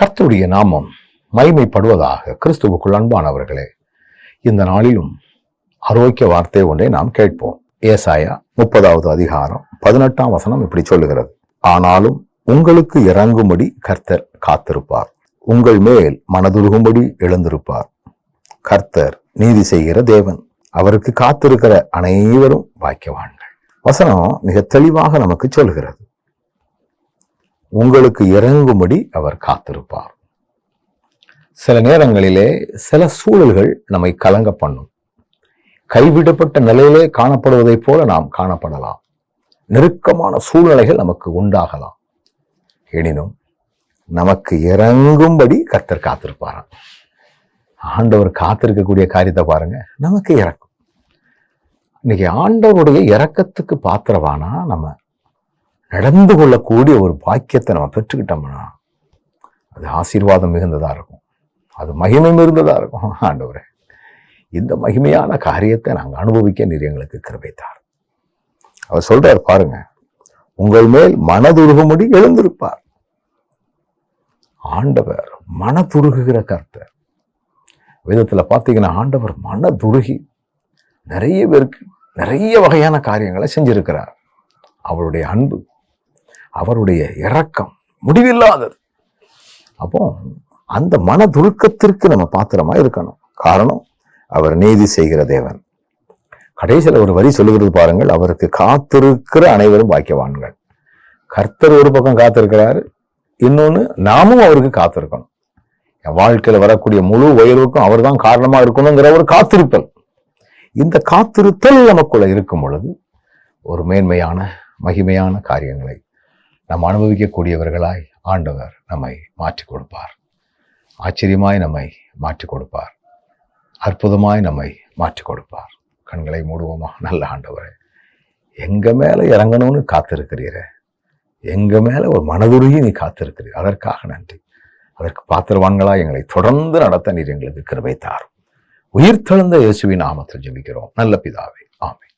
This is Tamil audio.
கர்த்தருடைய நாமம் மைமைப்படுவதாக கிறிஸ்துவுக்குள் அன்பானவர்களே இந்த நாளிலும் ஆரோக்கிய வார்த்தை ஒன்றை நாம் கேட்போம். ஏசாயா முப்பதாவது அதிகாரம் பதினெட்டாம் வசனம் இப்படி சொல்லுகிறது. ஆனாலும் உங்களுக்கு இறங்கும்படி கர்த்தர் காத்திருப்பார். உங்கள் மேல் மனதுருகும்படி எழுந்திருப்பார். கர்த்தர் நீதி செய்கிற தேவன் அவருக்கு காத்திருக்கிற அனைவரும் பாக்கியவான்கள். வசனம் மிக தெளிவாக நமக்கு சொல்கிறது. உங்களுக்கு இறங்கும்படி அவர் காத்திருப்பார். சில நேரங்களிலே சில சூழல்கள் நம்மை கலங்க பண்ணும். கைவிடப்பட்ட நிலையிலே காணப்படுவதைப் போல நாம் காணப்படலாம். நெருக்கமான சூழ்நிலைகள் நமக்கு உண்டாகலாம். எனினும் நமக்கு இறங்கும்படி கர்த்தர் காத்திருப்பாராம். ஆண்டவர் காத்திருக்கக்கூடிய காரியத்தை பாருங்க நமக்கு இறக்கும். இன்னைக்கு ஆண்டவருடைய இறக்கத்துக்கு பாத்திரவானா நம்ம நடந்து கொள்ளக்கூடிய ஒரு பாக்கியத்தை நம்ம பெற்றுக்கிட்டோம்னா அது ஆசீர்வாதம் மிகுந்ததாக இருக்கும். அது மகிமை மிகுந்ததாக இருக்கும். ஆண்டவரே இந்த மகிமையான காரியத்தை நாங்கள் அனுபவிக்க நீர் எங்களுக்கு கிருபைத்தார் அவர் சொல்றார் பாருங்க உங்கள் மேல் மனதுருகும்படி எழுந்திருப்பார். ஆண்டவர் மனதுருகுகிற கர்த்தர். விதத்தில் பார்த்தீங்கன்னா ஆண்டவர் மனதுருகி நிறைய பேருக்கு நிறைய வகையான காரியங்களை செஞ்சிருக்கிறார். அவருடைய அன்பு அவருடைய இறக்கம் முடிவில்லாதது. அப்போ அந்த மனதுருக்கத்திற்கு நம்ம பாத்திரமா இருக்கணும். காரணம் அவர் நீதி செய்கிற தேவன். கடைசியில் ஒரு வரி சொல்லுகிறது பாருங்கள் அவருக்கு காத்திருக்கிற அனைவரும் பாக்கியவான்கள். கர்த்தர் ஒரு பக்கம் காத்திருக்கிறாரு இன்னொன்று நாமும் அவருக்கு காத்திருக்கணும். என் வாழ்க்கையில் வரக்கூடிய முழு உயர்வுக்கும் அவர் தான் காரணமாக இருக்கணுங்கிற ஒரு காத்திருத்தல். இந்த காத்திருத்தல் நமக்குள்ள இருக்கும் பொழுது ஒரு மேன்மையான மகிமையான காரியங்களை நாம் அனுபவிக்கக்கூடியவர்களாய் ஆண்டவர் நம்மை மாற்றி கொடுப்பார். ஆச்சரியமாய் நம்மை மாற்றிக் கொடுப்பார். அற்புதமாய் நம்மை மாற்றிக் கொடுப்பார். கண்களை மூடுவோமா? நல்ல ஆண்டவரே. எங்கள் மேலே இறங்கணும்னு காத்திருக்கிறீரே. எங்கள் மேலே ஒரு மனதுருகி நீ காத்திருக்கிறீர். அதற்காக நன்றி. அதற்கு பாத்திரவான்களா எங்களை தொடர்ந்து நடத்த நீர் எங்களுக்கு கிருபை தாரும். உயிர்த்தெழுந்த இயேசுவின் நாமத்தில் ஜெபிக்கிறோம். நல்ல பிதாவே. ஆமை